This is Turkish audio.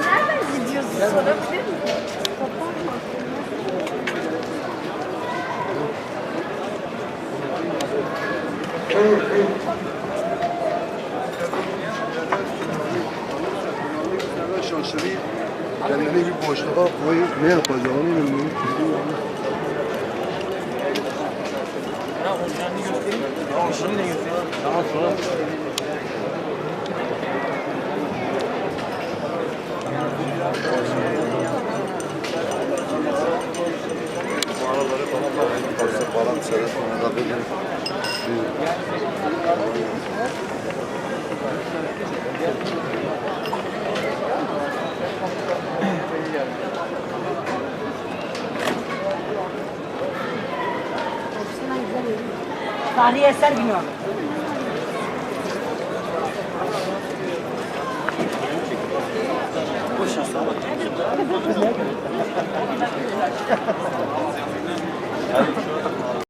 Nereden gidiyorsun? Sorabilir miyim? şaşırayım. Kendini bir boşluğa koyup ne yapacağını bilmiyorum. Mağaraları falan da aynı parça falan seyretmene de bir Tarihi eser günü.